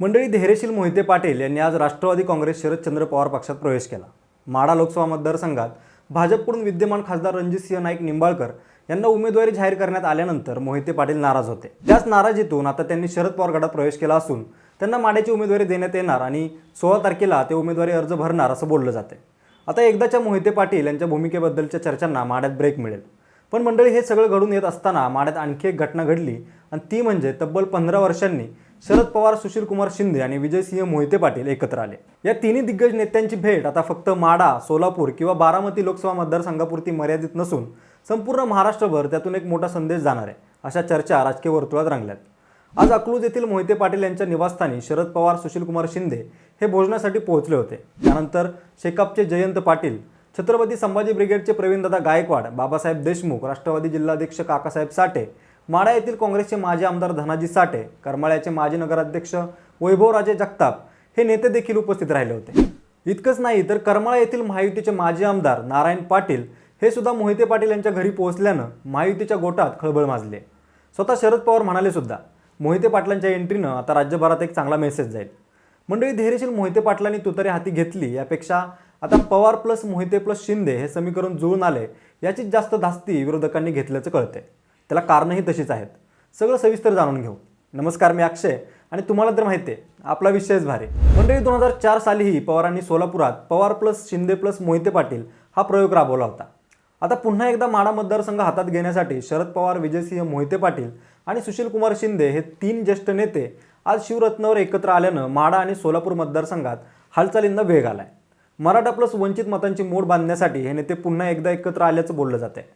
मंडळी धैर्यशील मोहिते पाटील यांनी आज राष्ट्रवादी काँग्रेस शरदचंद्र पवार पक्षात प्रवेश केला. माडा लोकसभा मतदारसंघात भाजपकडून विद्यमान खासदार रणजितसिंह नाईक निंबाळकर यांना उमेदवारी जाहीर करण्यात आल्यानंतर मोहिते पाटील नाराज होते. त्याच नाराजीतून आता त्यांनी शरद पवार गटात प्रवेश केला असून त्यांना माड्याची उमेदवारी देण्यात येणार आणि सोळा तारखेला ते उमेदवारी अर्ज भरणार असं बोललं जाते. आता एकदाच्या मोहिते पाटील यांच्या भूमिकेबद्दलच्या चर्चांना माड्यात ब्रेक मिळेल. पण मंडळी हे सगळं घडून येत असताना माड्यात आणखी एक घटना घडली. आणि ती म्हणजे तब्बल पंधरा वर्षांनी शरद पवार सुशील कुमार शिंदे आणि विजयसिंह मोहिते पाटील एकत्र आले. या तिन्ही दिग्गज नेत्यांची भेट आता फक्त माडा सोलापूर किंवा बारामती लोकसभा मतदारसंघापुरती मर्यादित नसून संपूर्ण महाराष्ट्रभर त्यातून एक मोठा संदेश जाणार आहे अशा चर्चा राजकीय वर्तुळात रंगल्यात. आज अकलूज येथील मोहिते पाटील यांच्या निवासस्थानी शरद पवार सुशीलकुमार शिंदे हे भोजनासाठी पोहोचले होते. त्यानंतर शेकापचे जयंत पाटील छत्रपती संभाजी ब्रिगेडचे प्रवीणदादा गायकवाड बाबासाहेब देशमुख राष्ट्रवादी जिल्हाध्यक्ष काकासाहेब साठे माडा येथील काँग्रेसचे माजी आमदार धनाजी साठे करमाळ्याचे माजी नगराध्यक्ष वैभवराजे जगताप हे नेते देखील उपस्थित राहिले होते. इतकंच नाही तर करमाळा येथील महायुतीचे माजी आमदार नारायण पाटील हे सुद्धा मोहिते पाटील यांच्या घरी पोहोचल्यानं महायुतीच्या गोटात खळबळ माजले. स्वतः शरद पवार म्हणाले सुद्धा मोहिते पाटलांच्या एंट्रीनं आता राज्यभरात एक चांगला मेसेज जाईल. मंडळी धैर्यशील मोहिते पाटलांनी तुतारी हाती घेतली यापेक्षा आता पवार प्लस मोहिते प्लस शिंदे हे समीकरण जुळून आले याचीच जास्त धास्ती विरोधकांनी घेतल्याचं कळते त्याला कारणंही तशीच आहेत. सगळं सविस्तर जाणून घेऊ. नमस्कार मी अक्षय आणि तुम्हाला तर माहिती आहे आपला विषयच भारी. मंडळी दोन हजार चार सालीही पवारांनी सोलापुरात पवार प्लस शिंदे प्लस मोहिते पाटील हा प्रयोग राबवला होता. आता पुन्हा एकदा माडा मतदारसंघ हातात घेण्यासाठी शरद पवार विजयसिंह मोहिते पाटील आणि सुशीलकुमार शिंदे हे तीन ज्येष्ठ नेते आज शिवरत्नावर एकत्र आल्यानं माडा आणि सोलापूर मतदारसंघात हालचालींना वेग आलाय. मराठा प्लस वंचित मतांची मोड बांधण्यासाठी हे नेते पुन्हा एकदा एकत्र आल्याचं बोललं जाते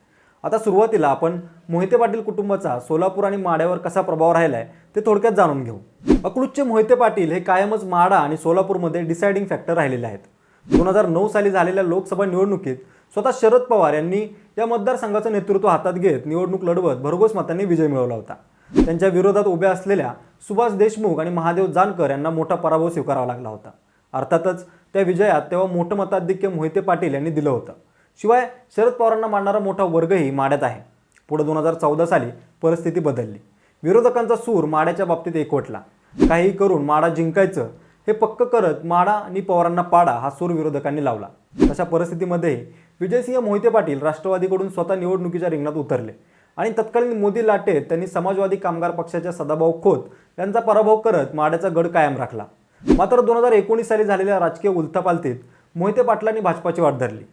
आता सुरुवातीला आपण मोहिते पाटील कुटुंबाचा सोलापूर आणि माड्यावर कसा प्रभाव राहिला आहे ते थोडक्यात जाणून घेऊ. अकलूजचे मोहिते पाटील हे कायमच माडा आणि सोलापूरमध्ये डिसाइडिंग फॅक्टर राहिलेले आहेत. दोन हजार नऊ साली झालेल्या लोकसभा निवडणुकीत स्वतः शरद पवार यांनी या मतदारसंघाचं नेतृत्व हातात घेत निवडणूक लढवत भरघोस मतांनी विजय मिळवला होता. त्यांच्या विरोधात उभ्या असलेल्या सुभाष देशमुख आणि महादेव जानकर यांना मोठा पराभव स्वीकारावा लागला होता. अर्थातच त्या विजयात तेव्हा मोठं मताधिक्य मोहिते पाटील यांनी दिलं होतं. शिवाय शरद पवारांना मानणारा मोठा वर्गही माड्यात आहे. पुढे दोन हजार चौदा साली परिस्थिती बदलली. विरोधकांचा सूर माड्याच्या बाबतीत एकवटला. काही करून माडा जिंकायचं हे पक्क करत माडा आणि पवारांना पाडा हा सूर विरोधकांनी लावला. तशा परिस्थितीमध्ये विजयसिंह मोहिते पाटील राष्ट्रवादीकडून स्वतः निवडणुकीच्या रिंगणात उतरले आणि तत्कालीन मोदी लाटेत त्यांनी समाजवादी कामगार पक्षाच्या सदाभाऊ खोत यांचा पराभव करत माड्याचा गड कायम राखला. मात्र दोन हजार एकोणीस साली झालेल्या राजकीय उलथापालथीत मोहिते पाटलांनी भाजपाची वाट धरली.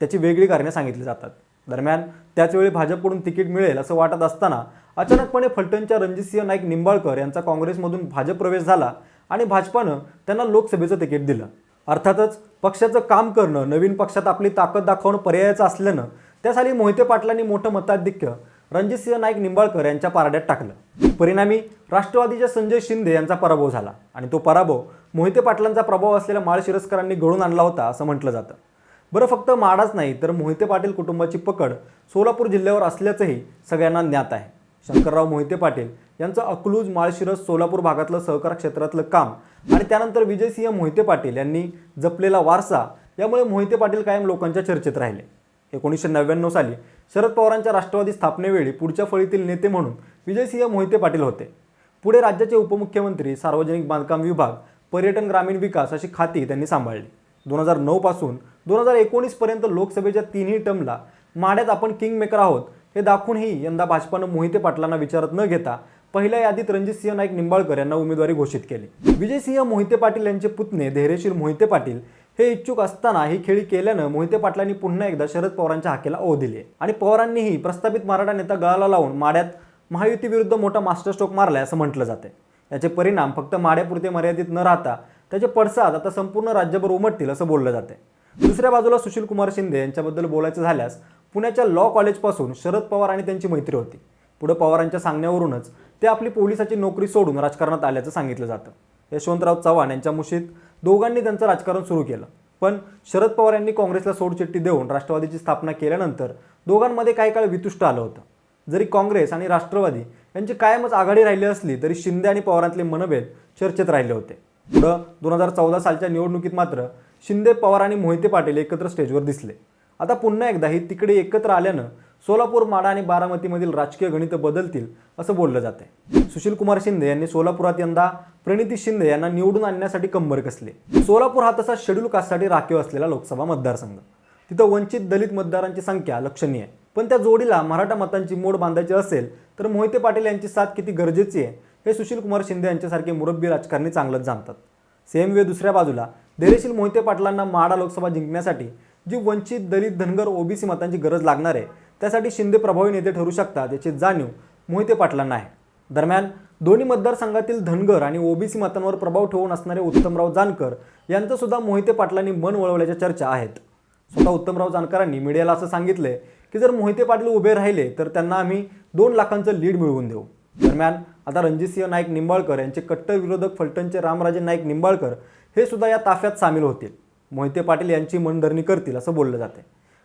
त्याची वेगळी कारणे सांगितली जातात. दरम्यान त्याचवेळी भाजपकडून तिकीट मिळेल असं वाटत असताना अचानकपणे फलटणच्या रणजितसिंह नाईक निंबाळकर यांचा काँग्रेसमधून भाजप प्रवेश झाला आणि भाजपानं त्यांना लोकसभेचं तिकीट दिलं. अर्थातच पक्षाचं काम करणं नवीन पक्षात आपली ताकद दाखवणं पर्यायाचं असल्यानं त्यासाठी मोहिते पाटलांनी मोठं मताधिक्य रणजितसिंह नाईक निंबाळकर यांच्या पारड्यात टाकलं. परिणामी राष्ट्रवादीच्या संजय शिंदे यांचा पराभव झाला आणि तो पराभव मोहिते पाटलांचा प्रभाव असलेल्या माळशिरस्करांनी घडून आणला होता असं म्हटलं जातं. बरं फक्त माडाच नाही तर मोहिते पाटील कुटुंबाची पकड सोलापूर जिल्ह्यावर असल्याचंही सगळ्यांना ज्ञात आहे. शंकरराव मोहिते पाटील यांचं अकलूज माळशिरस सोलापूर भागातलं सहकार क्षेत्रातलं काम आणि त्यानंतर विजयसिंह मोहिते पाटील यांनी जपलेला वारसा यामुळे मोहिते पाटील कायम लोकांच्या चर्चेत राहिले. एकोणीसशे नव्याण्णव साली शरद पवारांच्या राष्ट्रवादी स्थापनेवेळी पुढच्या फळीतील नेते म्हणून विजयसिंह मोहिते पाटील होते. पुढे राज्याचे उपमुख्यमंत्री सार्वजनिक बांधकाम विभाग पर्यटन ग्रामीण विकास अशी खाती त्यांनी सांभाळली. दोन हजार नऊ पासून दोन हजार एकोणीसपर्यंत लोकसभेच्या तिन्ही टर्मला माड्यात आपण किंग मेकर आहोत हे दाखवूनही यंदा भाजपानं मोहिते पाटलांना विचारत न घेता पहिल्या यादीत रणजितसिंह नाईक निंबाळकर यांना उमेदवारी घोषित केली. विजयसिंह मोहिते पाटील यांचे पुतणे धैर्यशील मोहिते पाटील हे इच्छुक असताना ही खेळी केल्यानं मोहिते पाटलांनी पुन्हा एकदा शरद पवारांच्या हाकेला ओ दिली. आणि पवारांनीही प्रस्थापित मराठा नेता गळाला लावून माड्यात महायुतीविरुद्ध मोठा मास्टर स्ट्रोक मारलाय असं म्हटलं जाते याचे परिणाम फक्त माड्यापुरते मर्यादित न राहता त्याचे पडसाद आता संपूर्ण राज्यभर उमटतील असं बोललं जाते दुसऱ्या बाजूला सुशील कुमार शिंदे यांच्याबद्दल बोलायचं झाल्यास पुण्याच्या लॉ कॉलेजपासून शरद पवार आणि त्यांची मैत्री होती. पुढे पवारांच्या सांगण्यावरूनच ते आपली पोलिसाची नोकरी सोडून राजकारणात आल्याचं सांगितलं जातं. यशवंतराव चव्हाण यांच्या मुशीत दोघांनी त्यांचं राजकारण सुरू केलं. पण शरद पवार यांनी काँग्रेसला सोडचिठ्ठी देऊन राष्ट्रवादीची स्थापना केल्यानंतर दोघांमध्ये काही काळ वितुष्ट आलं होतं. जरी काँग्रेस आणि राष्ट्रवादी यांची कायमच आघाडी राहिली असली तरी शिंदे आणि पवारांतले मनभेद चर्चेत राहिले होते. पुढं दोन हजार चौदा सालच्या निवडणुकीत मात्र शिंदे पवार आणि मोहिते पाटील एकत्र स्टेजवर दिसले. आता पुन्हा एकदा ही तिकडे एकत्र आल्यानं सोलापूर माडा आणि बारामतीमधील राजकीय गणित बदलतील असं बोललं जाते सुशील कुमार शिंदे यांनी सोलापुरात यंदा प्रणिती शिंदे यांना निवडून आणण्यासाठी कंबर कसले? सोलापूर हा तसा शेड्यूल कास्टसाठी राखीव असलेला लोकसभा मतदारसंघ. तिथं वंचित दलित मतदारांची संख्या लक्षणीय आहे. पण त्या जोडीला मराठा मतांची मोड बांधायची असेल तर मोहिते पाटील यांची साथ किती गरजेची आहे हे सुशील कुमार शिंदे यांच्यासारखे मुरब्बी राजकारणी चांगलंच जाणतात. सेम वे दुसऱ्या बाजूला धैर्यशील मोहिते पाटलांना माडा लोकसभा जिंकण्यासाठी जी वंचित दलित धनगर ओबीसी मतांची गरज लागणार आहे त्यासाठी शिंदे प्रभावी नेते ठरू शकतात याची जाणीव मोहिते पाटलांना आहे. दरम्यान दोन्ही मतदारसंघातील धनगर आणि ओबीसी मतांवर प्रभाव ठेवून असणारे उत्तमराव जानकर यांचं सुद्धा मोहिते पाटलांनी मन वळवल्याच्या चर्चा आहेत. स्वतः उत्तमराव जानकरांनी मीडियाला असं सांगितलंय की जर मोहिते पाटील उभे राहिले तर त्यांना आम्ही दोन लाखांचं लीड मिळवून देऊ. दरम्यान आता रणजितसिंह नाईक निंबाळकर यांचे कट्टर विरोधक फलटणचे रामराजे नाईक निंबाळकर हे सुद्धा या ताफ्यात सामील होतील. मोहिते पाटील यांची मनधरणी करतील असं बोललं जाते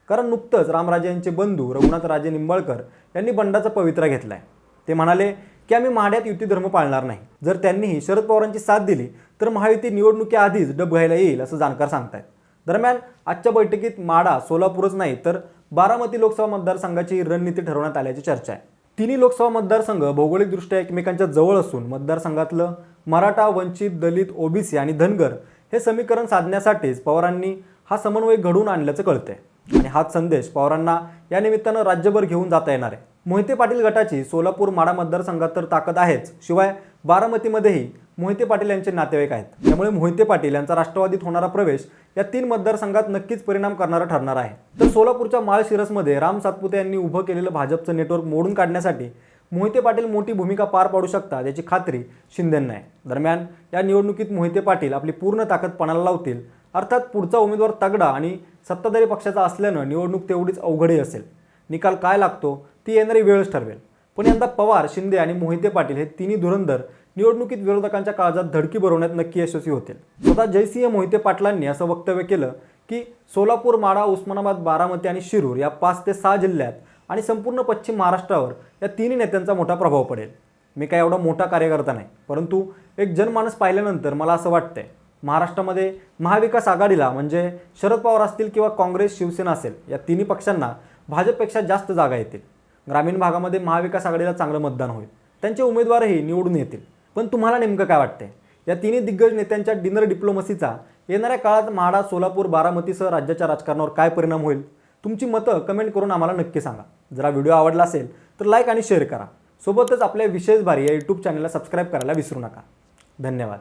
कारण नुकतंच रामराजे यांचे बंधू रघुनाथ राजे निंबाळकर यांनी बंडाचा पवित्रा घेतलाय. ते म्हणाले की आम्ही महाड्यात युती धर्म पाळणार नाही. जर त्यांनीही शरद पवारांची साथ दिली तर महायुती निवडणुकीआधीच डब घ्यायला येईल असं जाणकार सांगतायत. दरम्यान आजच्या बैठकीत माडा सोलापूरच नाही तर बारामती लोकसभा मतदारसंघाची रणनीती ठरवण्यात आल्याची चर्चा आहे. तिन्ही लोकसभा मतदारसंघ भौगोलिकदृष्ट्या एकमेकांच्या जवळ असून मतदारसंघातलं मराठा वंचित दलित ओबीसी आणि धनगर हे समीकरण साधण्यासाठीच पवारांनी हा समन्वय घडवून आणल्याचं कळतंय. आणि हाच संदेश पवारांना या निमित्तानं राज्यभर घेऊन जाता येणार आहे. मोहिते पाटील गटाची सोलापूर माडा मतदारसंघात तर ताकद आहेच. शिवाय बारामतीमध्येही मोहिते पाटील यांचे नातेवाईक आहेत. त्यामुळे मोहिते पाटील यांचा राष्ट्रवादीत होणारा प्रवेश या तीन मतदारसंघात नक्कीच परिणाम करणारा ठरणार आहे. तर सोलापूरच्या माळशिरसमध्ये राम सातपुते यांनी उभं केलेलं भाजपचं नेटवर्क मोडून काढण्यासाठी मोहिते पाटील मोठी भूमिका पार पाडू शकतात याची खात्री शिंदेंना आहे. दरम्यान या निवडणुकीत मोहिते पाटील आपली पूर्ण ताकद पणाला लावतील. अर्थात पुढचा उमेदवार तगडा आणि सत्ताधारी पक्षाचा असल्यानं निवडणूक तेवढीच अवघडही असेल. निकाल काय लागतो ती येणारी वेळच ठरवेल. पण यंदा पवार शिंदे आणि मोहिते पाटील हे तिन्ही धुरंधर निवडणुकीत विरोधकांच्या काळजात धडकी भरवण्यात नक्की यशस्वी होतील. स्वतः जयसिंह मोहिते पाटलांनी असं वक्तव्य केलं की सोलापूर माडा उस्मानाबाद बारामती आणि शिरूर या पाच ते सहा जिल्ह्यात आणि संपूर्ण पश्चिम महाराष्ट्रावर या तिन्ही नेत्यांचा मोठा प्रभाव पडेल. मी काय एवढा मोठा कार्यकर्ता नाही परंतु एक जनमानस पाहिल्यानंतर मला असं वाटतंय महाराष्ट्रामध्ये महाविकास आघाडीला म्हणजे शरद पवार असतील किंवा काँग्रेस शिवसेना असेल या तिन्ही पक्षांना भाजपपेक्षा जास्त जागा येतील. ग्रामीण भागामध्ये महाविकास आघाडीला चांगलं मतदान होईल. त्यांचे उमेदवारही निवडून येतील. पण तुम्हाला नेमकं काय वाटतंय? या तिन्ही दिग्गज नेत्यांच्या डिनर डिप्लोमसीचा येणाऱ्या काळात माडा सोलापूर बारामतीसह राज्याच्या राजकारणावर काय परिणाम होईल? तुमची मतं कमेंट करून आम्हाला नक्की सांगा. जरा व्हिडिओ आवडला असेल तर लाईक आणि शेअर करा. सोबतच आपल्या विशेष भारी या यूट्यूब चॅनलला सबस्क्राईब करायला विसरू नका. धन्यवाद.